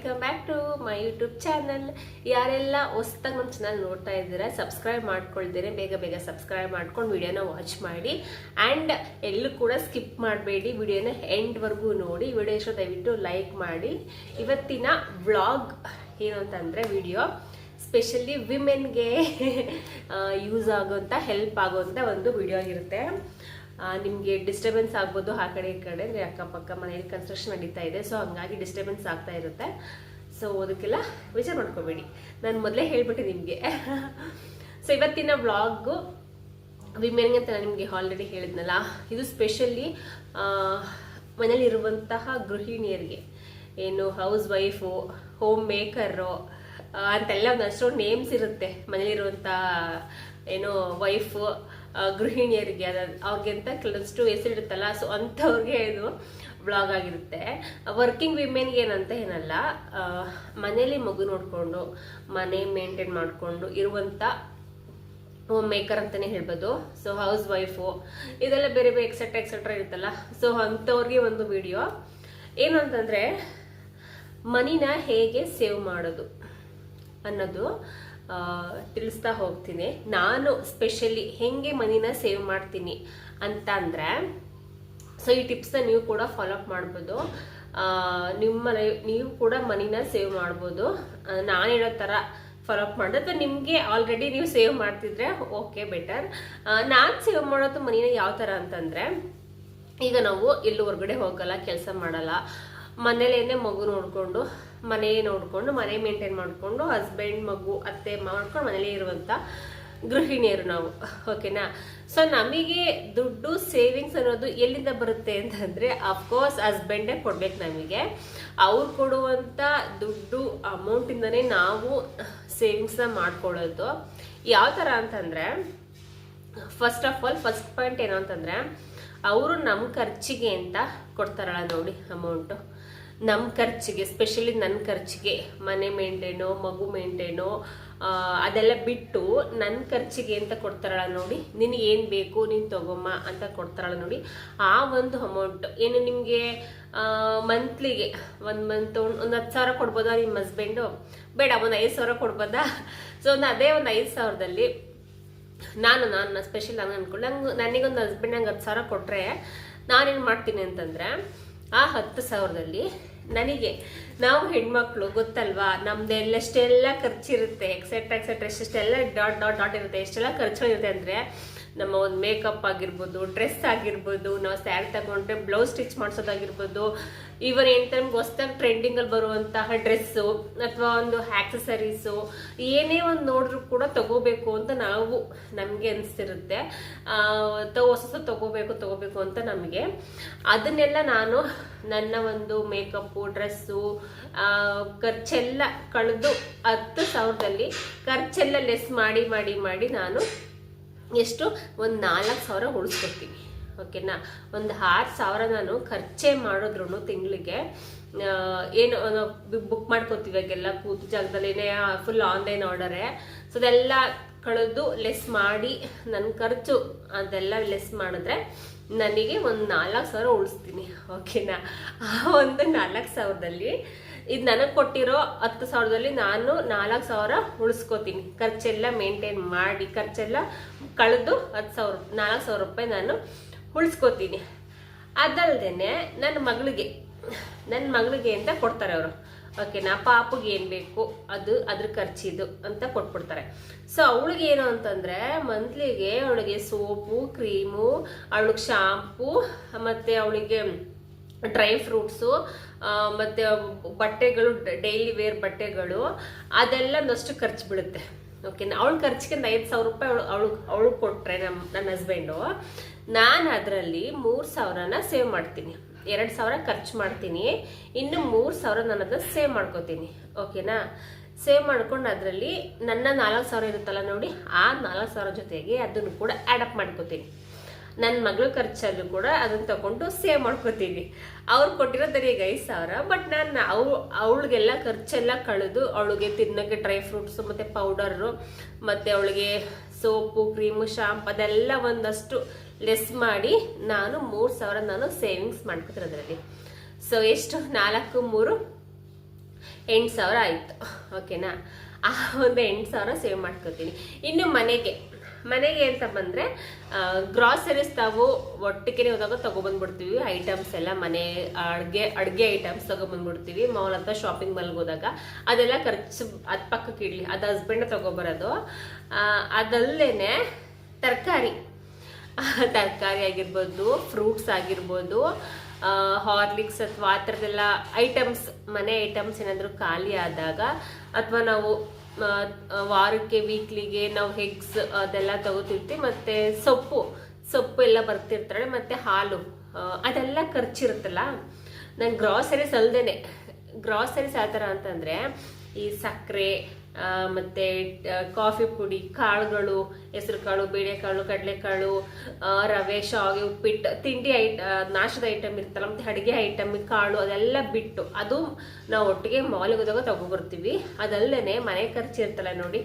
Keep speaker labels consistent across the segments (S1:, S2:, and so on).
S1: Welcome back to my YouTube channel ಯಾರೆಲ್ಲ ಹೊಸ್ದಾಗಿ ನಮ್ಮ ಚಾನಲ್ ನೋಡ್ತಾ ಇದ್ದೀರಾ ಸಬ್ಸ್ಕ್ರೈಬ್ ಮಾಡ್ಕೊಳ್ದೇನೆ ಬೇಗ ಬೇಗ ಸಬ್ಸ್ಕ್ರೈಬ್ ಮಾಡ್ಕೊಂಡು ವಿಡಿಯೋನ ವಾಚ್ ಮಾಡಿ. ಆ್ಯಂಡ್ ಎಲ್ಲೂ ಕೂಡ ಸ್ಕಿಪ್ ಮಾಡಬೇಡಿ. ವಿಡಿಯೋನ ಎಂಡ್ವರೆಗೂ ನೋಡಿ. ವಿಡಿಯೋ ಇಷ್ಟ ದಯವಿಟ್ಟು ಲೈಕ್ ಮಾಡಿ. ಇವತ್ತಿನ ವ್ಲಾಗ್ ಏನು ಅಂತಂದರೆ ವಿಡಿಯೋ ಸ್ಪೆಷಲಿ ವಿಮೆನ್ಗೆ ಯೂಸ್ ಆಗೋಂಥ ಹೆಲ್ಪ್ ಆಗೋಂಥ ಒಂದು ವಿಡಿಯೋ ಆಗಿರುತ್ತೆ. ನಿಮಗೆ ಡಿಸ್ಟರ್ಬೆನ್ಸ್ ಆಗ್ಬೋದು ಆ ಕಡೆ ಈ ಕಡೆ ಅಂದರೆ ಅಕ್ಕಪಕ್ಕ ಮನೇಲಿ ಕನ್ಸ್ಟ್ರಕ್ಷನ್ ನಡೀತಾ ಇದೆ. ಸೊ ಹಂಗಾಗಿ ಡಿಸ್ಟರ್ಬೆನ್ಸ್ ಆಗ್ತಾ ಇರುತ್ತೆ. ಸೊ ಅದಕ್ಕೆಲ್ಲ ವಿಚಾರ ಮಾಡ್ಕೋಬೇಡಿ. ನಾನು ಮೊದಲೇ ಹೇಳ್ಬಿಟ್ಟೆ ನಿಮಗೆ. ಸೊ ಇವತ್ತಿನ ವ್ಲಾಗು ವಿಮೆನ್ಗೆ ಅಂತ ನಾನು ನಿಮಗೆ ಆಲ್ರೆಡಿ ಹೇಳಿದ್ನಲ್ಲ, ಇದು ಸ್ಪೆಷಲಿ ಮನೇಲಿರುವಂತಹ ಗೃಹಿಣಿಯರಿಗೆ, ಏನು ಹೌಸ್ ವೈಫು ಹೋಮ್ ಮೇಕರು ಅಂತೆಲ್ಲ ಅಷ್ಟೊಂದು ನೇಮ್ಸ್ ಇರುತ್ತೆ. ಮನೇಲಿರುವಂಥ ಏನು ವೈಫು ಗೃಹಿಣಿಯರಿಗೆ, ಅದ, ಅವ್ರಿಗೆಂತ ಕೆಲವಷ್ಟು ಹೆಸರಿಡುತ್ತಲ್ಲ ಸೊ ಅಂಥವ್ರಿಗೆ ಇದು ಬ್ಲಾಗ್ ಆಗಿರುತ್ತೆ. ವರ್ಕಿಂಗ್ ವಿಮೆನ್ಗೆ ಏನಂತ ಏನಲ್ಲ ಮನೇಲಿ ಮಗು ನೋಡಿಕೊಂಡು, ಮನೆ ಮೇಂಟೈನ್ ಮಾಡಿಕೊಂಡು ಇರುವಂಥ ಹೋಮ್ ಮೇಕರ್ ಅಂತಲೇ ಹೇಳ್ಬೋದು. ಸೊ ಹೌಸ್ ವೈಫು ಇದೆಲ್ಲ ಬೇರೆ ಬೇರೆ ಎಕ್ಸೆಟ್ರಾ ಎಕ್ಸೆಟ್ರಾ ಇರುತ್ತಲ್ಲ. ಸೊ ಅಂಥವ್ರಿಗೆ ಒಂದು ವಿಡಿಯೋ ಏನು ಅಂತಂದರೆ, ಮನಿನ ಹೇಗೆ ಸೇವ್ ಮಾಡೋದು ಅನ್ನೋದು. ತಿಳಿಸ್ತಾ ಹೋಗ್ತೀನಿ. ನಾನು ಸ್ಪೆಷಲಿ ಹೆಂಗೆ ಮನಿನ ಸೇವ್ ಮಾಡ್ತೀನಿ ಅಂತ ಅಂದರೆ ಸೊ ಈ ಟಿಪ್ಸ್ನ ನೀವು ಕೂಡ ಫಾಲೋ ಅಪ್ ಮಾಡ್ಬೋದು. ನಿಮ್ಮ ನೀವು ಕೂಡ ಮನಿನ ಸೇವ್ ಮಾಡ್ಬೋದು. ನಾನು ಹೇಳೋ ಥರ ಫಾಲೋ ಅಪ್ ಮಾಡೋದು. ಅಥವಾ ನಿಮಗೆ ಆಲ್ರೆಡಿ ನೀವು ಸೇವ್ ಮಾಡ್ತಿದ್ರೆ ಓಕೆ ಬೆಟರ್ ನಾನು ಸೇವ್ ಮಾಡೋದು ಮನಿನ ಯಾವ ಥರ ಅಂತಂದರೆ, ಈಗ ನಾವು ಎಲ್ಲೂ ಹೊರಗಡೆ ಹೋಗಲ್ಲ, ಕೆಲಸ ಮಾಡಲ್ಲ. ಮನೇಲೇನೆ ಮಗು ನೋಡಿಕೊಂಡು ಮನೆ ನೋಡಿಕೊಂಡು, ಮನೆ ಮೇಂಟೈನ್ ಮಾಡಿಕೊಂಡು ಹಸ್ಬೆಂಡ್ ಮಗು, ಅತ್ತೆ ಮಾಡ್ಕೊಂಡು ಮನೇಲೇ ಇರುವಂಥ ಗೃಹಿಣಿಯರು ನಾವು. ಓಕೆನಾ ಸೊ ನಮಗೆ ದುಡ್ಡು ಸೇವಿಂಗ್ಸ್ ಅನ್ನೋದು ಎಲ್ಲಿಂದ ಬರುತ್ತೆ ಅಂತಂದರೆ ಅಫ್ಕೋರ್ಸ್ ಹಸ್ಬೆಂಡೇ ಕೊಡ್ಬೇಕು ನಮಗೆ. ಅವ್ರು ಕೊಡುವಂಥ ದುಡ್ಡು ಅಮೌಂಟಿಂದನೇ ನಾವು ಸೇವಿಂಗ್ಸ್ನ ಮಾಡ್ಕೊಳ್ಳೋದು. ಯಾವ ಥರ ಅಂತಂದರೆ first of all first point ಏನು ಅಂತಂದರೆ, ಅವರು ನಮ್ಮ ಖರ್ಚಿಗೆ ಅಂತ ಕೊಡ್ತಾರಲ್ಲ ನೋಡಿ ಅಮೌಂಟು ನಮ್ಮ ಖರ್ಚಿಗೆ ಸ್ಪೆಷಲಿ ನನ್ನ ಖರ್ಚಿಗೆ, ಮನೆ ಮೇಂಟೈನು, ಮಗು ಮೇಂಟೈನು ಅದೆಲ್ಲ ಬಿಟ್ಟು ನನ್ನ ಖರ್ಚಿಗೆ ಅಂತ ಕೊಡ್ತಾರಲ್ಲ ನೋಡಿ, ನಿನಗೆ ಏನು ಬೇಕು ನೀನು ತಗೊಮ್ಮ ಅಂತ ಕೊಡ್ತಾರಲ್ಲ ನೋಡಿ, ಆ ಒಂದು ಅಮೌಂಟ್ ಏನು ನಿಮಗೆ ಮಂತ್ಲಿಗೆ ಒಂದು ಮಂತ್ ಒಂದು ಹತ್ತು ಸಾವಿರ ಕೊಡ್ಬೋದಾ ನಿಮ್ಮ ಹಸ್ಬೆಂಡು ಬೇಡ, ಒಂದು ಐದು ಸಾವಿರ ಕೊಡ್ಬೋದಾ? ಸೊ ಒಂದು ಅದೇ ಒಂದು ಐದು ಸಾವಿರದಲ್ಲಿ ನಾನು ನಾನು ಸ್ಪೆಷಲ್ ನಾನು ಅಂದ್ಕೊಂಡು ನಂಗೆ, ನನಗೊಂದು ಹಸ್ಬೆಂಡ್ ನಂಗೆ ಹತ್ತು ಸಾವಿರ ಕೊಟ್ಟರೆ ನಾನೇನು ಮಾಡ್ತೀನಿ ಅಂತಂದರೆ, ಆ ಹತ್ತು ಸಾವಿರದಲ್ಲಿ ನನಗೆ, ನಾವು ಹೆಣ್ಮಕ್ಳು ಗೊತ್ತಲ್ವಾ ನಮ್ದು ಎಲ್ಲೆಷ್ಟೆಲ್ಲ ಖರ್ಚಿರುತ್ತೆ ಎಕ್ಸೆಟ್ರಾ ಎಕ್ಸೆಟ್ರಾ ಎಷ್ಟೆಲ್ಲ ಡಾಟ್ ಡಾಟ್ ಡಾಟ್ ಇರುತ್ತೆ, ಎಷ್ಟೆಲ್ಲ ಖರ್ಚುಗಳಿರುತ್ತೆ ಅಂದರೆ ನಮ್ಮ ಒಂದು ಮೇಕಪ್ ಆಗಿರ್ಬೋದು ಡ್ರೆಸ್ ಆಗಿರ್ಬೋದು, ನಾವು ಸ್ಯಾರಿ ತಗೊಂಡ್ರೆ ಬ್ಲೌಸ್ ಸ್ಟಿಚ್ ಮಾಡಿಸೋದಾಗಿರ್ಬೋದು ಇವನ್ ಟೈಮ್ ನಮ್ಗೆ ಟ್ರೆಂಡಿಂಗ್ ಅಲ್ಲಿ ಬರುವಂತಹ ಡ್ರೆಸ್ಸು ಅಥವಾ ಒಂದು ಆಕ್ಸೆಸರೀಸ್ ಏನೇ ಒಂದು ನೋಡಿದ್ರು ಕೂಡ ತಗೋಬೇಕು ಅಂತ ನಾವು ನಮಗೆ ಅನಿಸ್ತಿರುತ್ತೆ. ಹೊಸ ಹೊಸ ತಗೋಬೇಕು ತಗೋಬೇಕು ಅಂತ ನಮಗೆ. ಅದನ್ನೆಲ್ಲ ನಾನು ನನ್ನ ಒಂದು ಮೇಕಪ್ಪು ಡ್ರೆಸ್ಸು ಖರ್ಚೆಲ್ಲ ಕಳೆದು ಹತ್ತು ಸಾವಿರದಲ್ಲಿ ಖರ್ಚೆಲ್ಲ ಲೆಸ್ ಮಾಡಿ ಮಾಡಿ ಮಾಡಿ ನಾನು ಎಷ್ಟು? ಒಂದು ನಾಲ್ಕು ಸಾವಿರ ಉಳಿಸ್ಕೊತೀನಿ ಓಕೆನಾ ಒಂದು ಆರು ಸಾವಿರ ನಾನು ಖರ್ಚೇ ಮಾಡಿದ್ರು ತಿಂಗಳಿಗೆ. ಏನು ಬುಕ್ ಮಾಡ್ಕೋತೀವಿ ಕೂತು ಜಾಗದಲ್ಲಿನೇ ಫುಲ್ ಆನ್ಲೈನ್ ಆರ್ಡರೇ ಸೊ ಅದೆಲ್ಲ ಕಳೆದು ಲೆಸ್ ಮಾಡಿ ನನ್ನ ಖರ್ಚು ಅದೆಲ್ಲ ಲೆಸ್ ಮಾಡಿದ್ರೆ ನನಗೆ ಒಂದು ನಾಲ್ಕು ಸಾವಿರ ಉಳಿಸ್ತೀನಿ ಓಕೆನಾ ಆ ಒಂದು ನಾಲ್ಕು ಸಾವಿರದಲ್ಲಿ ಇದು ನನಗೆ ಕೊಟ್ಟಿರೋ ಹತ್ತು ಸಾವಿರದಲ್ಲಿ ನಾನು ನಾಲ್ಕು ಸಾವಿರ ಉಳಿಸ್ಕೋತೀನಿ. ಖರ್ಚೆಲ್ಲ ಮೇಂಟೈನ್ ಮಾಡಿ, ಖರ್ಚೆಲ್ಲ ಕಳೆದು ಹತ್ತು ಸಾವಿರ, ನಾಲ್ಕು ಸಾವಿರ ರೂಪಾಯಿ ನಾನು ಉಳಿಸ್ಕೋತೀನಿ. ಅದಲ್ದೇ ನನ್ನ ಮಗಳಿಗೆ ನನ್ನ ಮಗಳಿಗೆ ಅಂತ ಕೊಡ್ತಾರೆ ಅವರು. ಓಕೆನಾ ಪಾಪಗೆ ಏನು ಬೇಕು, ಅದು ಅದ್ರ ಖರ್ಚಿದು ಅಂತ ಕೊಟ್ಬಿಡ್ತಾರೆ. ಸೊ ಅವಳಿಗೆ ಏನು ಅಂತಂದರೆ ಮಂತ್ಲಿಗೆ ಅವಳಿಗೆ ಸೋಪು, ಕ್ರೀಮು, ಅವಳಿಗೆ ಶಾಂಪು ಮತ್ತು ಅವಳಿಗೆ ಡ್ರೈ ಫ್ರೂಟ್ಸು ಮತ್ತು ಬಟ್ಟೆಗಳು ಡೈಲಿ ವೇರ್ ಬಟ್ಟೆಗಳು, ಅದೆಲ್ಲ ಒಂದಷ್ಟು ಖರ್ಚು ಬಿಡುತ್ತೆ ಓಕೆನಾ ಅವಳು ಖರ್ಚಿಗೆ ಐದು ಸಾವಿರ ರೂಪಾಯಿ ಅವಳು ಅವಳು ಅವಳು ಕೊಟ್ಟರೆ ನಮ್ಮ ನನ್ನ ಹಸ್ಬೆಂಡು ನಾನು ಅದರಲ್ಲಿ ಮೂರು ಸಾವಿರನ ಸೇವ್ ಮಾಡ್ತೀನಿ. ಎರಡು ಸಾವಿರ ಖರ್ಚು ಮಾಡ್ತೀನಿ. ಇನ್ನು ಮೂರು ಸಾವಿರ ನಾನು ಅದನ್ನ ಸೇವ್ ಮಾಡ್ಕೋತೀನಿ ಓಕೆನಾ ಸೇವ್ ಮಾಡ್ಕೊಂಡು ಅದರಲ್ಲಿ ನನ್ನ ನಾಲ್ಕು ಸಾವಿರ ಇರುತ್ತಲ್ಲ ನೋಡಿ, ಆ ನಾಲ್ಕು ಸಾವಿರ ಜೊತೆಗೆ ಅದನ್ನು ಕೂಡ ಆ್ಯಡಪ್ ಮಾಡ್ಕೋತೀನಿ. ನನ್ನ ಮಗಳ ಖರ್ಚಲ್ಲೂ ಕೂಡ ಅದನ್ನು ತಗೊಂಡು ಸೇವ್ ಮಾಡ್ಕೋತೀನಿ. ಅವ್ರು ಕೊಟ್ಟಿರೋದು ಈಗ ಐದು ಸಾವಿರ ಬಟ್ ನಾನು ಅವ್, ಅವಳಿಗೆಲ್ಲ ಖರ್ಚೆಲ್ಲ ಕಳೆದು ಅವಳಿಗೆ ತಿನ್ನೋಕ್ಕೆ ಡ್ರೈ ಫ್ರೂಟ್ಸು ಮತ್ತು ಪೌಡರು ಮತ್ತು ಅವಳಿಗೆ ಸೋಪು ಕ್ರೀಮು ಶಾಂಪ್ ಅದೆಲ್ಲ ಒಂದಷ್ಟು ಲೆಸ್ ಮಾಡಿ ನಾನು ಮೂರು ಸಾವಿರ ನಾನು ಸೇವಿಂಗ್ಸ್ ಮಾಡ್ಕೊತೀನಿ ಅದರಲ್ಲಿ. ಸೊ ಎಷ್ಟು? ನಾಲ್ಕು, ಮೂರು, ಎಂಟು ಸಾವಿರ ಆಯಿತು. ಓಕೆನಾ ಆ ಒಂದು ಎಂಟು ಸಾವಿರ ಸೇವ್ ಮಾಡ್ಕೋತೀನಿ. ಇನ್ನು ಮನೆಗೆ ಮನೆಗೆ ಅಂತ ಬಂದರೆ ಗ್ರಾಸರೀಸ್ ತಾವು ಒಟ್ಟಿಗೆ ಹೋದಾಗ ತೊಗೊಬಂದ್ಬಿಡ್ತೀವಿ. ಐಟಮ್ಸ್ ಎಲ್ಲ ಮನೆ, ಅಡುಗೆ ಅಡುಗೆ ಐಟಮ್ಸ್ ತೊಗೊಬಂದ್ಬಿಡ್ತೀವಿ. ಮಾಲ್ ಅಂತ ಶಾಪಿಂಗ್ ಮಾಲ್ಗೆ ಹೋದಾಗ ಅದೆಲ್ಲ ಖರ್ಚು ಅದು ಪಕ್ಕಕ್ಕೆ ಇಡಲಿ, ಅದು ಹಸ್ಬೆಂಡ್ ತೊಗೊಬರೋದು. ಅದಲ್ಲೇ ತರಕಾರಿ. ತರಕಾರಿ ಆಗಿರ್ಬೋದು ಫ್ರೂಟ್ಸ್ ಆಗಿರ್ಬೋದು ಹಾರ್ಲಿಕ್ಸ್ ಅಥವಾ ಆ ಥರದ್ದೆಲ್ಲ ಐಟಮ್ಸ್ ಮನೆ ಐಟಮ್ಸ್ ಏನಾದರೂ ಖಾಲಿ ಆದಾಗ ಅಥವಾ ನಾವು ವಾರಕ್ಕೆ ವೀಕ್ಲಿಗೆ ನಾವು ಹೆಗ್ಸ್ ಅದೆಲ್ಲ ತಗೋತಿರ್ತೀವಿ, ಮತ್ತು ಸೊಪ್ಪು ಸೊಪ್ಪು ಎಲ್ಲ ಬರ್ತಿರ್ತಾಳೆ ಮತ್ತು ಹಾಲು ಅದೆಲ್ಲ ಖರ್ಚಿರುತ್ತಲ್ಲ. ನಾನು ಗ್ರಾಸರೀಸ್ ಅಲ್ದೇ ಗ್ರಾಸರೀಸ್ ಆ ಥರ ಅಂತಂದರೆ ಈ ಸಕ್ಕರೆ ಮತ್ತು ಕಾಫಿ ಪುಡಿ, ಕಾಳುಗಳು ಹೆಸರು ಕಾಳು ಬೇಳೆಕಾಳು, ಕಡಲೆಕಾಳು ರವೆ, ಶಾವಿಗೆ, ಉಪ್ಪಿಟ್ಟು, ತಿಂಡಿ ಐಟ ನಾಶದ ಐಟಮ್ ಇರ್ತಲ್ಲ ಮತ್ತು ಅಡುಗೆ ಐಟಮ್, ಕಾಳು, ಅದೆಲ್ಲ ಬಿಟ್ಟು, ಅದು ನಾವು ಒಟ್ಟಿಗೆ ಮಾಲಿಗೆ ಹೋದಾಗ ತಗೊಬರ್ತೀವಿ ಅದಲ್ಲದೆ ಮನೆ ಖರ್ಚು ಇರ್ತಲ್ಲ ನೋಡಿ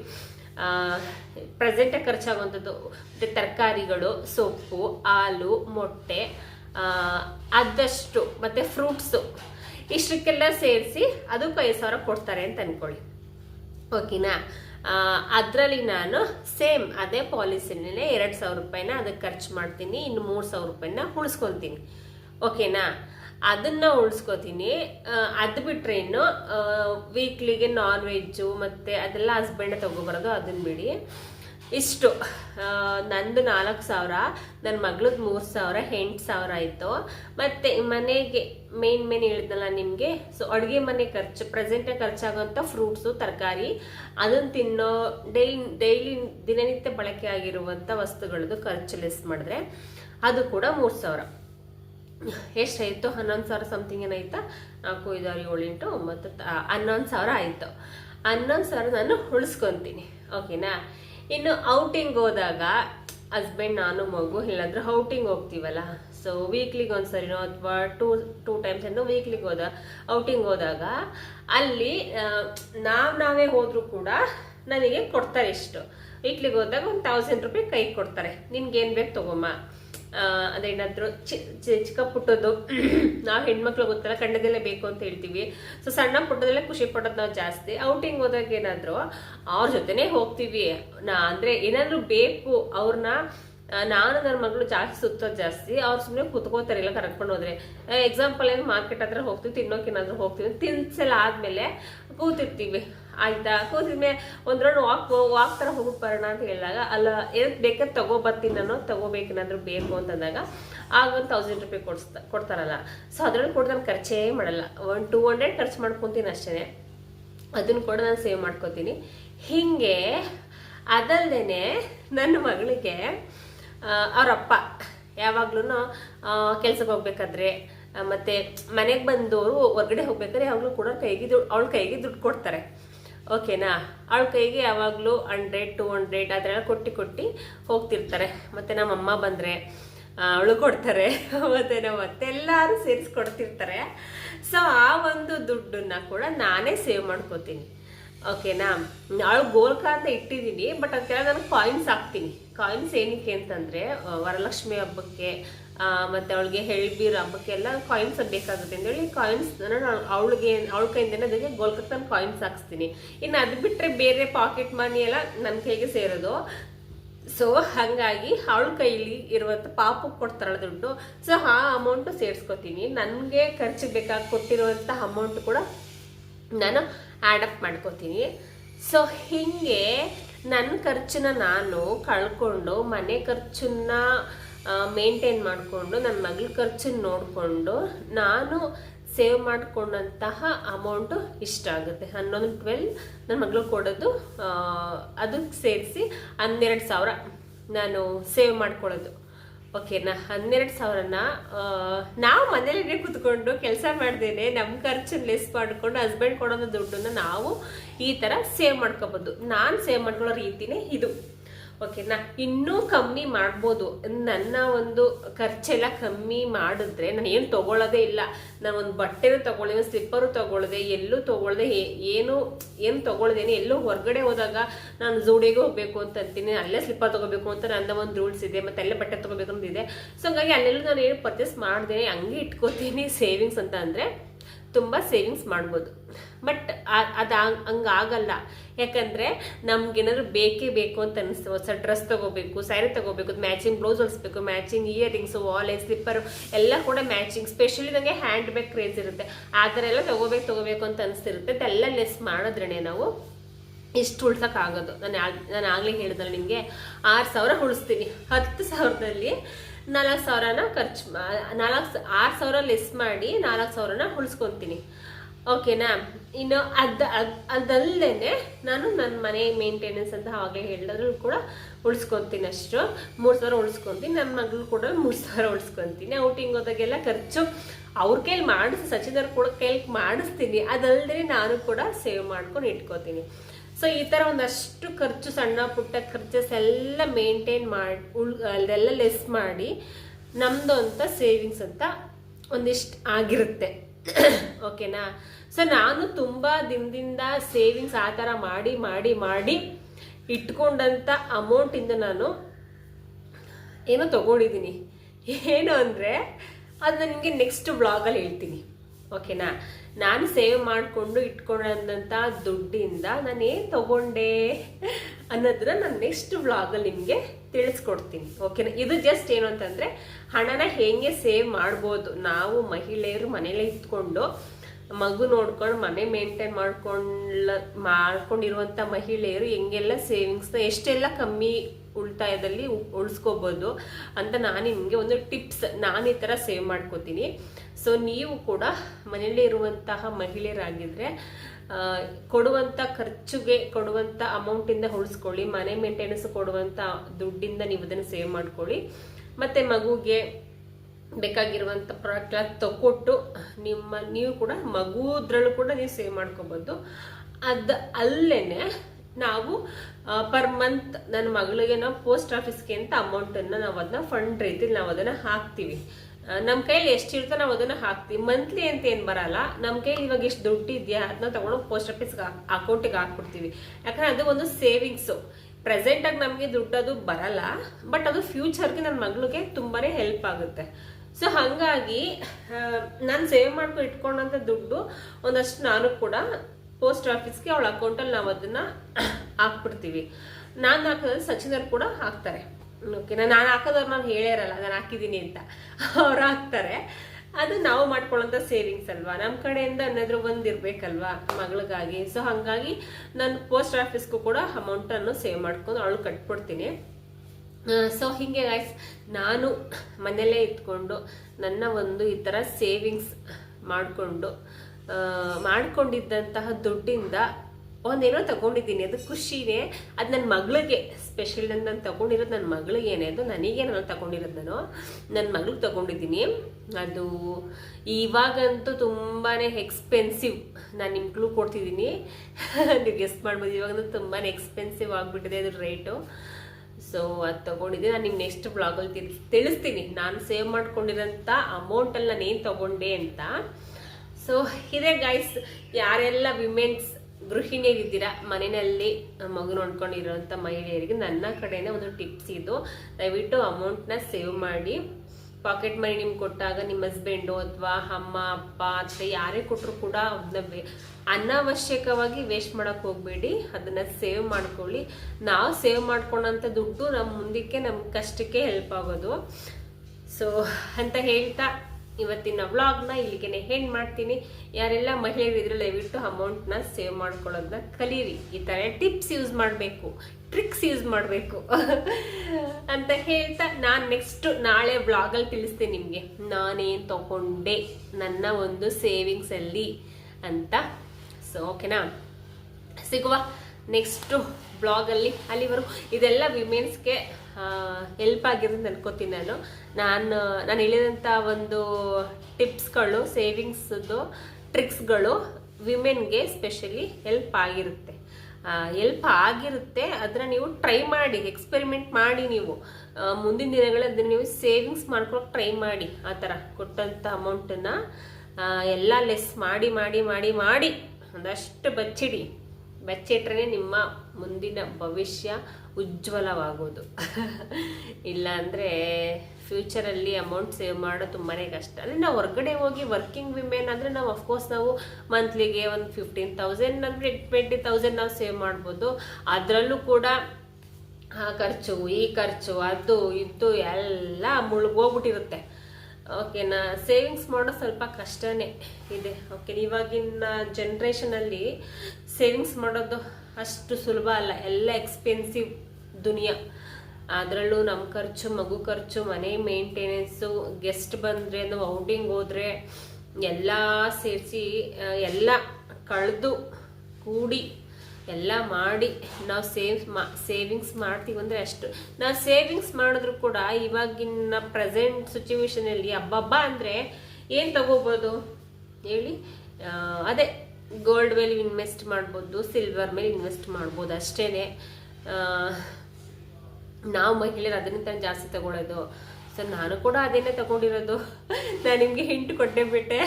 S1: ಪ್ರೆಸೆಂಟಾಗಿ ಖರ್ಚಾಗುವಂಥದ್ದು, ಮತ್ತು ತರಕಾರಿಗಳು, ಸೊಪ್ಪು, ಹಾಲು, ಮೊಟ್ಟೆ ಆದಷ್ಟು, ಮತ್ತು ಫ್ರೂಟ್ಸು ಇಷ್ಟಕ್ಕೆಲ್ಲ ಸೇರಿಸಿ, ಅದಕ್ಕೂ ಐದು ಸಾವಿರ ಕೊಡ್ತಾರೆ ಅಂತ ಅನ್ಕೊಳ್ಳಿ. ಓಕೆನಾ? ಅದರಲ್ಲಿ ನಾನು ಸೇಮ್ ಅದೇ ಪಾಲಿಸಿನೇ ಎರಡು ಸಾವಿರ ರೂಪಾಯಿನ ಅದಕ್ಕೆ ಖರ್ಚು ಮಾಡ್ತೀನಿ, ಇನ್ನು ಮೂರು ಸಾವಿರ ರೂಪಾಯಿನ ಉಳಿಸ್ಕೊತೀನಿ ಓಕೆನಾ? ಅದನ್ನು ಉಳಿಸ್ಕೋತೀನಿ. ಅದು ಬಿಟ್ಟರೆ ಇನ್ನು ವೀಕ್ಲಿಗೆ ನಾನ್ ವೆಜ್ಜು ಮತ್ತು ಅದೆಲ್ಲ ಹಸ್ಬೆಂಡ್ ತಗೊಬರೋದು ಅದನ್ನ ಬಿಡಿ. ಇಷ್ಟು. ನಂದು ನಾಲ್ಕು ಸಾವಿರ ನನ್ನ ಮಗಳದ್ದು ಮೂರು ಸಾವಿರ, ಎಂಟು ಸಾವಿರ ಆಯಿತು. ಮತ್ತು ಮನೆಗೆ ಮೇನ್ ಮೇನ್ ಹೇಳಿದ್ನಲ್ಲ ನಿಮಗೆ? ಸೊ ಅಡುಗೆ ಮನೆ ಖರ್ಚು ಪ್ರೆಸೆಂಟಾಗಿ ಖರ್ಚಾಗುವಂಥ ಫ್ರೂಟ್ಸು ತರಕಾರಿ ಅದನ್ನು ತಿನ್ನೋ ಡೈಲಿ ಡೈಲಿ ದಿನನಿತ್ಯ ಬಳಕೆ ಆಗಿರುವಂಥ ವಸ್ತುಗಳದ್ದು ಖರ್ಚು ಲೆಸ್ ಮಾಡಿದ್ರೆ ಅದು ಕೂಡ ಮೂರು ಸಾವಿರ. ಎಷ್ಟಾಯಿತು ಹನ್ನೊಂದು ಸಾವಿರ ಸಮಥಿಂಗ್ ಏನಾಯ್ತಾ ನಾಲ್ಕು, ಐದು, ಆರು, ಏಳು, ಎಂಟು, ಒಂಬತ್ತು ಹನ್ನೊಂದು ಸಾವಿರ ಆಯಿತು. ಹನ್ನೊಂದು ಸಾವಿರ ನಾನು ಉಳಿಸ್ಕೊತೀನಿ. ಓಕೆನಾ ಇನ್ನು ಔಟಿಂಗ್ ಹೋದಾಗ ಹಸ್ಬೆಂಡ್ ನಾನು, ಮಗು ಇಲ್ಲಾಂದ್ರೆ ಔಟಿಂಗ್ ಹೋಗ್ತೀವಲ್ಲ? ಸೊ ವೀಕ್ಲಿಗೆ ಒಂದ್ಸರಿನೋ ಅಥವಾ ಟೂ ಟೂ ಟೈಮ್ಸ್ ಏನೋ ವೀಕ್ಲಿಗೆ ಹೋದ ಔಟಿಂಗ್ ಹೋದಾಗ, ಅಲ್ಲಿ ನಾವು ನಾವೇ ಹೋದರೂ ಕೂಡ ನನಗೆ ಕೊಡ್ತಾರೆ ಇಷ್ಟು. ವೀಕ್ಲಿಗೆ ಹೋದಾಗ ಒಂದು ತೌಸಂಡ್ ರುಪಿ ಕೈ ಕೊಡ್ತಾರೆ. ನಿನ್ಗೆ ಏನು ಬೇಕು ತಗೊಮ್ಮ. ಅದೇನಾದ್ರು ಚಿ ಚಿಕ್ಕ ಪುಟ್ಟದ್ದು, ನಾವು ಹೆಣ್ಮಕ್ಳು ಗೊತ್ತಲ್ಲ ಕಂಡದಲ್ಲೇ ಬೇಕು ಅಂತ ಹೇಳ್ತೀವಿ. ಸೊ ಸಣ್ಣ ಪುಟ್ಟದಲ್ಲೇ ಖುಷಿ ಪಡೋದು ನಾವು ಜಾಸ್ತಿ. ಔಟಿಂಗ್ ಹೋದಾಗ ಏನಾದ್ರು, ಅವ್ರ ಜೊತೆನೇ ಹೋಗ್ತೀವಿ. ನಾ, ಅಂದ್ರೆ ಏನಾದ್ರು ಬೇಕು ಅವ್ರನ್ನ ನಾನು ನನ್ನ ಮಗಳು ಜಾಸ್ತಿ ಸುತ್ತೋದು ಜಾಸ್ತಿ, ಅವ್ರು ಸುಮ್ಮನೆ ಕುತ್ಕೋತಾರೆ ಇಲ್ಲ, ಕರ್ಕೊಂಡು ಹೋದ್ರೆ. ಎಕ್ಸಾಂಪಲ್ ಏನು ಮಾರ್ಕೆಟ್ ಹತ್ರ ಹೋಗ್ತೀವಿ, ತಿನ್ನೋಕೆ ಏನಾದ್ರು ಹೋಗ್ತೀವಿ, ತಿನ್ಸೆಲ್ಲ ಆದ್ಮೇಲೆ ಕೂತಿರ್ತೀವಿ. ಆಯ್ತಾ? ಕೂತಿದ್ಮೇಲೆ ಒಂದ್ರೂ ವಾಕ್ ವಾಕ್ ತರ ಹೋಗ್ಬಿಟ್ಟು ಬರೋಣ ಅಂತ ಹೇಳಿದಾಗ, ಅಲ್ಲ ಏನಕ್ಕೆ ಬೇಕಾದ್ರೆ ತಗೋಬರ್ತೀನಿ ನಾನು ತಗೋಬೇಕೇನಾದ್ರೂ ಬೇಕು ಅಂತಂದಾಗ, ಆಗ ಒಂದು ತೌಸಂಡ್ ರುಪಿ ಕೊಡ್ಸ್ತಾ, ಕೊಡ್ತಾರಲ್ಲ. ಸೊ ಅದ್ರಲ್ಲಿ ಕೂಡ ನಾನು ಖರ್ಚೇ ಮಾಡಲ್ಲ. ಒಂದು ಟೂ ಹಂಡ್ರೆಡ್ ಖರ್ಚು ಮಾಡ್ಕೊತೀನಿ ಅಷ್ಟೇ ಅದನ್ನು ಕೂಡ ನಾನು ಸೇವ್ ಮಾಡ್ಕೋತೀನಿ. ಹೀಗೆ ಅದಲ್ಲದೆ ನನ್ನ ಮಗಳಿಗೆ ಅವರಪ್ಪ ಯಾವಾಗ್ಲೂ ಕೆಲ್ಸಕ್ಕೆ ಹೋಗ್ಬೇಕಾದ್ರೆ ಮತ್ತೆ ಮನೆಗೆ ಬಂದವರು ಹೊರ್ಗಡೆ ಹೋಗ್ಬೇಕಾದ್ರೆ ಯಾವಾಗಲೂ ಕೂಡ ಕೈಗೆ ದುಡ್ಡು ಅವಳ ಕೈಗೆ ದುಡ್ಡು ಕೊಡ್ತಾರೆ. ಓಕೆನಾ? ಅವಳ ಕೈಗೆ ಯಾವಾಗಲೂ ಹಂಡ್ರೆಡ್ ಟು ಹಂಡ್ರೆಡ್ ಆ ಥರ ಕೊಟ್ಟು ಕೊಟ್ಟು ಹೋಗ್ತಿರ್ತಾರೆ. ಮತ್ತು ನಮ್ಮಮ್ಮ ಬಂದರೆ ಅವಳು ಕೊಡ್ತಾರೆ ಮತ್ತು ನಮ್ಮ ಮತ್ತೆಲ್ಲರೂ ಸೇರಿಸಿ ಕೊಡ್ತಿರ್ತಾರೆ ಸೊ ಆ ಒಂದು ದುಡ್ಡನ್ನ ಕೂಡ ನಾನೇ ಸೇವ್ ಮಾಡ್ಕೋತೀನಿ. ಓಕೆನಾ? ಅವಳು ಗೋಲ್ಕ ಅಂತ ಇಟ್ಟಿದ್ದೀನಿ ಬಟ್ ಅದಕ್ಕೆಲ್ಲ ನಾನು ಕಾಯಿನ್ಸ್ ಹಾಕ್ತೀನಿ. ಕಾಯಿನ್ಸ್ ಏನಕ್ಕೆ ಅಂತಂದರೆ ವರಲಕ್ಷ್ಮಿ ಹಬ್ಬಕ್ಕೆ ಮತ್ತೆ ಅವಳಿಗೆ ಹೆಳ್ಬೀರ್ ಹಬ್ಬಕ್ಕೆಲ್ಲ ಕಾಯಿನ್ಸ್ ಬೇಕಾಗುತ್ತೆ ಅಂತೇಳಿ ಕಾಯಿನ್ಸ್ ನಾನು ಅವಳಿಗೆ, ಅವಳ ಕೈಯಿಂದನೇ ಅದಕ್ಕೆ ಗೋಲ್ಕತ್ತನ ಕಾಯಿನ್ಸ್ ಹಾಕ್ಸ್ತೀನಿ. ಇನ್ನು ಅದು ಬಿಟ್ಟರೆ ಬೇರೆ ಪಾಕೆಟ್ ಮನಿ ಎಲ್ಲ ನನ್ನ ಕೈಗೆ ಸೇರೋದು. ಸೊ ಹಾಗಾಗಿ ಅವಳ ಕೈಲಿ ಇರುವಂಥ ಪಾಪಕ್ಕೆ ಕೊಡ್ತಾರಲ್ಲ ದುಡ್ಡು ಸೊ ಆ ಅಮೌಂಟು ಸೇರಿಸ್ಕೊತೀನಿ. ನನಗೆ ಖರ್ಚಿಗೆ ಬೇಕಾಗಿ ಕೊಟ್ಟಿರುವಂಥ ಅಮೌಂಟ್ ಕೂಡ ನಾನು ಆ್ಯಡಪ್ ಮಾಡ್ಕೋತೀನಿ. ಸೊ ಹೀಗೆ ನನ್ನ ಖರ್ಚನ್ನ ನಾನು ಕಳ್ಕೊಂಡು ಮನೆ ಖರ್ಚನ್ನ ಮೇಂಟೈನ್ ಮಾಡಿಕೊಂಡು ನನ್ನ ಮಗಳ ಖರ್ಚನ್ನು ನೋಡಿಕೊಂಡು ನಾನು ಸೇವ್ ಮಾಡಿಕೊಂಡಂತಹ ಅಮೌಂಟು ಇಷ್ಟ ಆಗುತ್ತೆ. ಹನ್ನೊಂದು ಟ್ವೆಲ್ ನನ್ನ ಮಗಳು ಕೊಡೋದು ಅದಕ್ಕೆ ಸೇರಿಸಿ ಹನ್ನೆರಡು ಸಾವಿರ ನಾನು ಸೇವ್ ಮಾಡ್ಕೊಳ್ಳೋದು. ಓಕೆನಾ ಹನ್ನೆರಡು ಸಾವಿರನ ನಾವು ಮನೆಯಲ್ಲೇ ಕುತ್ಕೊಂಡು ಕೆಲಸ ಮಾಡ್ದೇನೆ ನಮ್ಮ ಖರ್ಚನ್ನು ಲೆಸ್ ಮಾಡಿಕೊಂಡು ಹಸ್ಬೆಂಡ್ ಕೊಡೋದು ದುಡ್ಡನ್ನ ನಾವು ಈ ಥರ ಸೇವ್ ಮಾಡ್ಕೋಬೋದು. ನಾನು ಸೇವ್ ಮಾಡ್ಕೊಳ್ಳೋ ರೀತಿನೇ ಇದು. ಓಕೆನಾ ಇನ್ನೂ ಕಮ್ಮಿ ಮಾಡ್ಬೋದು. ನನ್ನ ಒಂದು ಖರ್ಚೆಲ್ಲ ಕಮ್ಮಿ ಮಾಡಿದ್ರೆ ನಾನು ಏನು ತೊಗೊಳ್ಳೋದೇ ಇಲ್ಲ. ನಾನು ಒಂದು ಬಟ್ಟೆನೂ ತಗೊಳ್ಳಿದೆ ಸ್ಲಿಪ್ಪರು ತಗೊಳ್ಳದೆ ಎಲ್ಲೂ ತೊಗೊಳ್ದೆ ಏನು ಏನು ತೊಗೊಳ್ದೇನೆ, ಎಲ್ಲೂ ಹೊರಗಡೆ ಹೋದಾಗ ನಾನು ಜೋಡಿಗೆ ಹೋಗಬೇಕು ಅಂತ ಅಂತೀನಿ. ಅಲ್ಲೇ ಸ್ಲಿಪ್ಪರ್ ತಗೋಬೇಕು ಅಂತ ನನ್ನ ಒಂದು ರೂಲ್ಸ್ ಇದೆ, ಮತ್ತೆ ಅಲ್ಲೇ ಬಟ್ಟೆ ತೊಗೋಬೇಕು ಅಂತ ಇದೆ. ಸೊ ಹಂಗಾಗಿ ಅಲ್ಲೆಲ್ಲೂ ನಾನು ಏನು ಪರ್ಚೇಸ್ ಮಾಡ್ದೇನೆ, ಹಂಗೆ ಇಟ್ಕೋತೀನಿ ಸೇವಿಂಗ್ಸ್ ಅಂತ ಅಂದರೆ ತುಂಬ ಸೇವಿಂಗ್ಸ್ ಮಾಡ್ಬೋದು. ಬಟ್ ಅದು ಹಂಗಾಗಲ್ಲ ಯಾಕಂದರೆ ನಮ್ಗೇನಾದ್ರು ಬೇಕೇ ಬೇಕು ಅಂತ ಅನಿಸ್ತು. ಹೊಸ ಡ್ರೆಸ್ ತಗೋಬೇಕು ಸ್ಯಾರಿ ತಗೋಬೇಕು ಮ್ಯಾಚಿಂಗ್ ಬ್ಲೌಸ್ ಹೊಲಿಸ್ಬೇಕು ಮ್ಯಾಚಿಂಗ್ ಇಯರಿಂಗ್ಸು ವಾಲೆ ಸ್ಲಿಪ್ಪರ್ ಎಲ್ಲ ಕೂಡ ಮ್ಯಾಚಿಂಗ್ ಸ್ಪೆಷಲಿ ನನಗೆ ಹ್ಯಾಂಡ್ ಬ್ಯಾಗ್ ಕ್ರೇಜ್ ಇರುತ್ತೆ. ಆ ಥರ ಎಲ್ಲ ತಗೋಬೇಕು ತಗೋಬೇಕು ಅಂತ ಅನಿಸ್ತಿರುತ್ತೆ. ಅದೆಲ್ಲ ಲೆಸ್ ಮಾಡಿದ್ರೇ ನಾವು ಇಷ್ಟು ಉಳ್ಸೋಕ್ಕಾಗೋದು. ನಾನು ನಾನು ಆಗಲೇ ಹೇಳಿದಲ್ಲ ನಿಮಗೆ, ಆರು ಸಾವಿರ ಉಳಿಸ್ತೀನಿ. ಹತ್ತು ಸಾವಿರದಲ್ಲಿ ನಾಲ್ಕು ಸಾವಿರನ ಖರ್ಚು ನಾಲ್ಕು ಆರು ಸಾವಿರ ಲೆಸ್ ಮಾಡಿ ನಾಲ್ಕು ಸಾವಿರನ ಉಳಿಸ್ಕೊತೀನಿ. ಓಕೆನಾ ಇನ್ನು ಅದ, ಅದ್- ಅದಲ್ಲದೆ ನಾನು ನನ್ನ ಮನೆ ಮೇಂಟೆನೆನ್ಸ್ ಅಂತ ಹಾಗೆ ಹೇಳಿದ್ರು ಕೂಡ ಉಳಿಸ್ಕೊತೀನಿ ಅಷ್ಟು. ಮೂರು ಸಾವಿರ ಉಳಿಸ್ಕೊತೀನಿ ನನ್ನ ಮಗಳು ಕೂಡ ಮೂರು ಸಾವಿರ ಉಳಿಸ್ಕೊತೀನಿ. ಔಟಿಂಗ್ ಹೋದಾಗೆಲ್ಲ ಖರ್ಚು ಅವ್ರ ಕೈಲಿ ಮಾಡಿಸ್ ಅವ್ರ ಕೂಡ ಕೈಲಿ ಮಾಡಿಸ್ತೀನಿ. ಅದಲ್ಲದೆ ನಾನು ಕೂಡ ಸೇವ್ ಮಾಡ್ಕೊಂಡು ಇಟ್ಕೋತೀನಿ. ಸೊ ಈ ಥರ ಒಂದಷ್ಟು ಖರ್ಚು, ಸಣ್ಣ ಪುಟ್ಟ ಖರ್ಚಸ್ ಎಲ್ಲ ಮೇಂಟೈನ್ ಮಾಡಿ, ಉಳ್, ಅದೆಲ್ಲ ಲೆಸ್ ಮಾಡಿ ನಮ್ಮದು ಅಂತ ಸೇವಿಂಗ್ಸ್ ಅಂತ ಒಂದಿಷ್ಟು ಆಗಿರುತ್ತೆ. ಓಕೆನಾ ಸೊ ನಾನು ತುಂಬ ದಿನದಿಂದ ಸೇವಿಂಗ್ಸ್ ಆ ಥರ ಮಾಡಿ ಮಾಡಿ ಮಾಡಿ ಇಟ್ಕೊಂಡಂಥ ಅಮೌಂಟಿಂದ ನಾನು ಏನೋ ತಗೊಂಡಿದ್ದೀನಿ ಏನು ಅಂದರೆ ಅದು ನನಗೆ ನೆಕ್ಸ್ಟ್ ಬ್ಲಾಗಲ್ಲಿ ಹೇಳ್ತೀನಿ. ಓಕೆನಾ ನಾನು ಸೇವ್ ಮಾಡಿಕೊಂಡು ಇಟ್ಕೊಂಡಂತ ದುಡ್ಡಿಂದ ನಾನು ಏನು ತಗೊಂಡೆ ಅನ್ನೋದನ್ನ ನಾನು ನೆಕ್ಸ್ಟ್ ವ್ಲಾಗಲ್ಲಿ ನಿಮಗೆ ತಿಳಿಸ್ಕೊಡ್ತೀನಿ ಓಕೆನಾ ಇದು ಜಸ್ಟ್ ಏನು ಅಂತಂದರೆ ಹಣನ ಹೇಗೆ ಸೇವ್ ಮಾಡ್ಬೋದು? ನಾವು ಮಹಿಳೆಯರು ಮನೇಲೇ ಇದ್ಕೊಂಡು ಮಗು ನೋಡ್ಕೊಂಡು ಮನೆ ಮೇಂಟೈನ್ ಮಾಡ್ಕೊಂಡ್ಲ, ಮಾಡ್ಕೊಂಡಿರುವಂಥ ಮಹಿಳೆಯರು ಹೆಂಗೆಲ್ಲ ಸೇವಿಂಗ್ಸ್ನ ಎಷ್ಟೆಲ್ಲ ಕಮ್ಮಿ ಉಳಿತಾಯದಲ್ಲಿ ಉಳಿಸ್ಕೋಬೋದು ಅಂತ ನಾನು ನಿಮಗೆ ಒಂದು ಟಿಪ್ಸ್ ನಾನು ಈ ಥರ ಸೇವ್ ಮಾಡ್ಕೋತೀನಿ. ಸೊ ನೀವು ಕೂಡ ಮನೆಯಲ್ಲಿ ಇರುವಂತಹ ಮಹಿಳೆಯರಾಗಿದ್ದರೆ ಕೊಡುವಂಥ ಖರ್ಚುಗೆ ಕೊಡುವಂಥ ಅಮೌಂಟಿಂದ ಉಳಿಸ್ಕೊಳ್ಳಿ. ಮನೆ ಮೇಂಟೆನೆನ್ಸ್ ಕೊಡುವಂಥ ದುಡ್ಡಿಂದ ನೀವು ಅದನ್ನು ಸೇವ್ ಮಾಡ್ಕೊಳ್ಳಿ. ಮತ್ತು ಮಗುಗೆ ಬೇಕಾಗಿರುವಂಥ ಪ್ರಾಡಕ್ಟ್ ತಗೊಟ್ಟು ನಿಮ್ಮ, ನೀವು ಕೂಡ ಮಗುದ್ರಲ್ಲೂ ಕೂಡ ನೀವು ಸೇವ್ ಮಾಡ್ಕೋಬೋದು. ಅದು ಅಲ್ಲೇ ನಾವು ಪರ್ ಮಂತ್ ನನ್ನ ಮಗಳಿಗೆ ನಾವು ಪೋಸ್ಟ್ ಆಫೀಸ್ಗೆ ಅಂತ ಅಮೌಂಟನ್ನು ನಾವು ಅದನ್ನ ಫಂಡ್ ರೀತಿಲಿ ನಾವು ಅದನ್ನು ಹಾಕ್ತೀವಿ. ನಮ್ಮ ಕೈಲಿ ಎಷ್ಟಿರುತ್ತೋ ನಾವು ಅದನ್ನು ಹಾಕ್ತೀವಿ. ಮಂತ್ಲಿ ಅಂತ ಏನು ಬರಲ್ಲ. ನಮ್ಮ ಕೈ ಇವಾಗ ಎಷ್ಟು ದುಡ್ಡು ಇದೆಯಾ ಅದನ್ನ ತಗೊಂಡು ಪೋಸ್ಟ್ ಆಫೀಸ್ಗೆ ಅಕೌಂಟಿಗೆ ಹಾಕ್ಬಿಡ್ತೀವಿ. ಯಾಕಂದ್ರೆ ಅದು ಒಂದು ಸೇವಿಂಗ್ಸು ಪ್ರೆಸೆಂಟಾಗಿ ನಮಗೆ ದುಡ್ಡು ಅದು ಬರಲ್ಲ. ಬಟ್ ಅದು ಫ್ಯೂಚರ್ಗೆ ನನ್ನ ಮಗಳಿಗೆ ತುಂಬಾ ಹೆಲ್ಪ್ ಆಗುತ್ತೆ. ಸೊ ಹಾಗಾಗಿ ನಾನು ಸೇವ್ ಮಾಡ್ಕೊಂಡು ಇಟ್ಕೊಂಡಂತ ದುಡ್ಡು ಒಂದಷ್ಟು ನಾನು ಕೂಡ ಪೋಸ್ಟ್ ಆಫೀಸ್ಗೆ ಅವಳ ಅಕೌಂಟಲ್ಲಿ ನಾವು ಅದನ್ನ ಹಾಕ್ಬಿಡ್ತೀವಿ. ನಾನು ಹಾಕಿದ್ರೆ ಸಚಿನರು ಕೂಡ ಹಾಕ್ತಾರೆ. ಓಕೆ ನಾನು ಹಾಕೋದವ್ರು ನಾನು ಹೇಳಿರಲ್ಲ ನಾನು ಹಾಕಿದ್ದೀನಿ ಅಂತ. ಅವ್ರು ಹಾಕ್ತಾರೆ. ಅದು ನಾವು ಮಾಡ್ಕೊಳ್ಳೋಂಥ ಸೇವಿಂಗ್ಸ್ ಅಲ್ವಾ? ನಮ್ಮ ಕಡೆಯಿಂದ ಏನಾದರೂ ಒಂದು ಇರಬೇಕಲ್ವಾ ಮಗಳಿಗಾಗಿ? ಸೊ ಹಾಗಾಗಿ ನಾನು ಪೋಸ್ಟ್ ಆಫೀಸ್ಗೂ ಕೂಡ ಅಮೌಂಟನ್ನು ಸೇವ್ ಮಾಡ್ಕೊಂಡು ಅವಳು ಕಟ್ಬಿಡ್ತೀನಿ. ಸೊ ಹೀಗೆ ಗಾಯ್ಸ್ ನಾನು ಮನೆಯಲ್ಲೇ ಇಟ್ಕೊಂಡು ನನ್ನ ಒಂದು ಈ ಥರ ಸೇವಿಂಗ್ಸ್ ಮಾಡಿಕೊಂಡು ಮಾಡ್ಕೊಂಡಿದ್ದಂತಹ ದುಡ್ಡಿಂದ ಒಂದೇನೋ ತಗೊಂಡಿದ್ದೀನಿ. ಅದು ಖುಷಿನೇ. ಅದು ನನ್ನ ಮಗಳಿಗೆ ಸ್ಪೆಷಲ್ ನಾನು ತಗೊಂಡಿರೋದು ನನ್ನ ಮಗಳಿಗೇನೆ. ಅದು ನನಗೆ ನಾನು ತಗೊಂಡಿರೋದು ನಾನು. ನನ್ನ ಮಗಳಿಗೆ ತಗೊಂಡಿದ್ದೀನಿ. ಅದು ಇವಾಗಂತೂ ತುಂಬಾ ಎಕ್ಸ್ಪೆನ್ಸಿವ್ ನಾನು ನಿಮ್ಗೂ ಕೊಡ್ತಿದ್ದೀನಿ. ನೀವು ಗೆಸ್ಟ್ ಮಾಡ್ಬೋದು, ಇವಾಗಂತೂ ತುಂಬಾ ಎಕ್ಸ್ಪೆನ್ಸಿವ್ ಆಗಿಬಿಟ್ಟಿದೆ ಅದ್ರ ರೇಟು ಸೊ ಅದು ತೊಗೊಂಡಿದ್ದೆ ನಾನು ನಿಮ್ಗೆ ನೆಕ್ಸ್ಟ್ ಬ್ಲಾಗಲ್ಲಿ ತಿಳಿಸ್ ತಿಳಿಸ್ತೀನಿ. ನಾನು ಸೇವ್ ಮಾಡ್ಕೊಂಡಿರೋಂಥ ಅಮೌಂಟಲ್ಲಿ ನಾನು ಏನು ತಗೊಂಡೆ ಅಂತ. ಸೊ ಇದೇ ಗೈಸ್ ಯಾರೆಲ್ಲ ವಿಮೆನ್ಸ್ ಗೃಹಿಣಿಯರಿದ್ದೀರಾ, ಮನೆಯಲ್ಲಿ ಮಗು ನೋಡ್ಕೊಂಡಿರೋಂಥ ಮಹಿಳೆಯರಿಗೆ ನನ್ನ ಕಡೆಯಿಂದ ಒಂದು ಟಿಪ್ಸ್ ಇದು. ದಯವಿಟ್ಟು ಅಮೌಂಟ್ನ ಸೇವ್ ಮಾಡಿ. ಪಾಕೆಟ್ ಮನಿ ನಿಮ್ಗೆ ಕೊಟ್ಟಾಗ ನಿಮ್ಮ ಹಸ್ಬೆಂಡು ಅಥವಾ ಅಮ್ಮ, ಅಪ್ಪ ಅಥವಾ ಯಾರೇ ಕೊಟ್ಟರು ಕೂಡ ಅದನ್ನ ಅನಾವಶ್ಯಕವಾಗಿ ವೇಸ್ಟ್ ಮಾಡೋಕೆ ಹೋಗಬೇಡಿ. ಅದನ್ನು ಸೇವ್ ಮಾಡ್ಕೊಳ್ಳಿ. ನಾವು ಸೇವ್ ಮಾಡ್ಕೊಂಡಂಥ ದುಡ್ಡು ನಮ್ಮ ಮುಂದಕ್ಕೆ ನಮ್ಮ ಕಷ್ಟಕ್ಕೆ ಹೆಲ್ಪ್ ಆಗೋದು. ಸೊ ಅಂತ ಹೇಳ್ತಾ ಇವತ್ತಿನ ವ್ಲಾಗ್ನ ಇಲ್ಲಿಗೆ ಹೆಣ್ಣು ಮಾಡ್ತೀನಿ. ಯಾರೆಲ್ಲ ಮಹಿಳೆಯರಿದ್ರೆ ದಯವಿಟ್ಟು ಅಮೌಂಟ್ನ ಸೇವ್ ಮಾಡ್ಕೊಳ್ಳೋದನ್ನ ಕಲೀರಿ. ಈ ಥರ ಟಿಪ್ಸ್ ಯೂಸ್ ಮಾಡಬೇಕು ಟ್ರಿಕ್ಸ್ ಯೂಸ್ ಮಾಡಬೇಕು ಅಂತ ಹೇಳ್ತಾ ನಾನು ನೆಕ್ಸ್ಟ್ ನಾಳೆ ವ್ಲಾಗಲ್ಲಿ ತಿಳಿಸ್ತೀನಿ ನಿಮಗೆ. ನಾನೇನು ತಗೊಂಡೆ ನನ್ನ ಒಂದು ಸೇವಿಂಗ್ಸಲ್ಲಿ ಅಂತ. ಸೊ ಓಕೆನಾ ಸಿಗುವ. ನೆಕ್ಸ್ಟು ಬ್ಲಾಗಲ್ಲಿ ಅಲ್ಲಿವರೆಗೂ ಇದೆಲ್ಲ ವಿಮೆನ್ಸ್ಗೆ ಹೆಲ್ಪ್ ಆಗಿರೋದು ಅನ್ಕೋತೀನಿ ನಾನು. ನಾನು ನಾನು ಹೇಳಿದಂಥ ಒಂದು ಟಿಪ್ಸ್ಗಳು ಸೇವಿಂಗ್ಸ್ದು ಟ್ರಿಕ್ಸ್ಗಳು ವಿಮೆನ್ಗೆ ಸ್ಪೆಷಲಿ ಹೆಲ್ಪ್ ಆಗಿರುತ್ತೆ. ಹೆಲ್ಪ್ ಆಗಿರುತ್ತೆ ಅದನ್ನ ನೀವು ಟ್ರೈ ಮಾಡಿ ಎಕ್ಸ್ಪೆರಿಮೆಂಟ್ ಮಾಡಿ ನೀವು. ಮುಂದಿನ ದಿನಗಳಲ್ಲಿ ಅದನ್ನ ನೀವು ಸೇವಿಂಗ್ಸ್ ಮಾಡ್ಕೊಳಕ್ಕೆ ಟ್ರೈ ಮಾಡಿ, ಆ ಥರ ಕೊಟ್ಟಂಥ ಅಮೌಂಟನ್ನು ಎಲ್ಲ ಲೆಸ್ ಮಾಡಿ ಮಾಡಿ ಮಾಡಿ ಮಾಡಿ, ಒಂದಷ್ಟು ಬಚ್ಚಿಡಿ. ಬಚ್ಚಿಟ್ರೆ ನಿಮ್ಮ ಮುಂದಿನ ಭವಿಷ್ಯ ಉಜ್ವಲವಾಗೋದು. ಇಲ್ಲಾಂದರೆ ಫ್ಯೂಚರಲ್ಲಿ ಅಮೌಂಟ್ ಸೇವ್ ಮಾಡೋದು ತುಂಬಾ ಕಷ್ಟ. ಅಂದರೆ ನಾವು ಹೊರಗಡೆ ಹೋಗಿ ವರ್ಕಿಂಗ್ ವಿಮೆನ್ ಅಂದರೆ ನಾವು ಅಫ್ಕೋರ್ಸ್ ನಾವು ಮಂತ್ಲಿಗೆ ಒಂದು ಫಿಫ್ಟೀನ್ ತೌಸಂಡ್ ಅಂದರೆ ಟ್ವೆಂಟಿ ತೌಸಂಡ್ ನಾವು ಸೇವ್ ಮಾಡ್ಬೋದು. ಅದರಲ್ಲೂ ಕೂಡ ಆ ಖರ್ಚು, ಈ ಖರ್ಚು, ಅದು, ಇದು ಎಲ್ಲ ಮುಳುಗೋಗ್ಬಿಟ್ಟಿರುತ್ತೆ ಓಕೆನಾ ಸೇವಿಂಗ್ಸ್ ಮಾಡೋದು ಸ್ವಲ್ಪ ಕಷ್ಟನೇ ಇದೆ. ಓಕೆ ಇವಾಗಿನ ಜನ್ರೇಷನಲ್ಲಿ ಸೇವಿಂಗ್ಸ್ ಮಾಡೋದು ಅಷ್ಟು ಸುಲಭ ಅಲ್ಲ. ಎಲ್ಲ ಎಕ್ಸ್ಪೆನ್ಸಿವ್ ದುನಿಯಾ. ಅದರಲ್ಲೂ ನಮ್ಮ ಖರ್ಚು, ಮಗು ಖರ್ಚು, ಮನೆ ಮೇಂಟೆನೆನ್ಸು ಗೆಸ್ಟ್ ಬಂದರೆ, ನಾವು ಔಟಿಂಗ್ ಹೋದರೆ ಎಲ್ಲ ಸೇರಿಸಿ ಎಲ್ಲ ಕಳೆದು ಕೂಡಿ ಎಲ್ಲ ಮಾಡಿ ನಾವು ಸೇವ್ ಸೇವಿಂಗ್ಸ್ ಮಾಡ್ತೀವಿ ಅಂದರೆ ಅಷ್ಟು. ನಾವು ಸೇವಿಂಗ್ಸ್ ಮಾಡಿದ್ರು ಕೂಡ ಇವಾಗಿನ ಪ್ರೆಸೆಂಟ್ ಸಿಚುವೇಶನಲ್ಲಿ ಹಬ್ಬಬ್ಬ ಅಂದರೆ ಏನು ತಗೋಬೋದು? ಹೇಳಿ. ಅದೇ ಗೋಲ್ಡ್ ಮೇಲೆ ಇನ್ವೆಸ್ಟ್ ಮಾಡ್ಬೋದು ಸಿಲ್ವರ್ ಮೇಲೆ ಇನ್ವೆಸ್ಟ್ ಮಾಡ್ಬೋದು ಅಷ್ಟೇ ನಾವು ಮಹಿಳೆಯರು ಅದನ್ನ ಜಾಸ್ತಿ ತಗೊಳ್ಳೋದು ಸೊ ನಾನು ಕೂಡ ಅದೇನೆ ತಗೊಂಡಿರೋದು. ನಾನು ನಿಮಗೆ ಹಿಂಟ್ ಕೊಟ್ಟೆ ಬಿಟ್ಟೆ.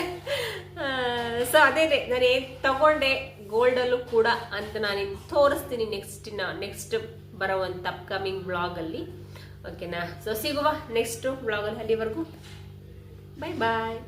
S1: ಸೊ ಅದೇನೆ. ನಾನು ಏನು ತಗೊಂಡೆ? ಗೋಲ್ಡಲ್ಲೂ ಕೂಡ ಅಂತ ನಾನು ತೋರಿಸ್ತೀನಿ ನೆಕ್ಸ್ಟ್ ನೆಕ್ಸ್ಟ್ ಬರೋವಂಥ ಅಪ್ಕಮಿಂಗ್ ಬ್ಲಾಗಲ್ಲಿ ಓಕೆನಾ ಸೊ ಸಿಗುವ ನೆಕ್ಸ್ಟ್ ಬ್ಲಾಗಲ್ಲಿ ಅಲ್ಲಿವರೆಗೂ. ಬಾಯ್ ಬಾಯ್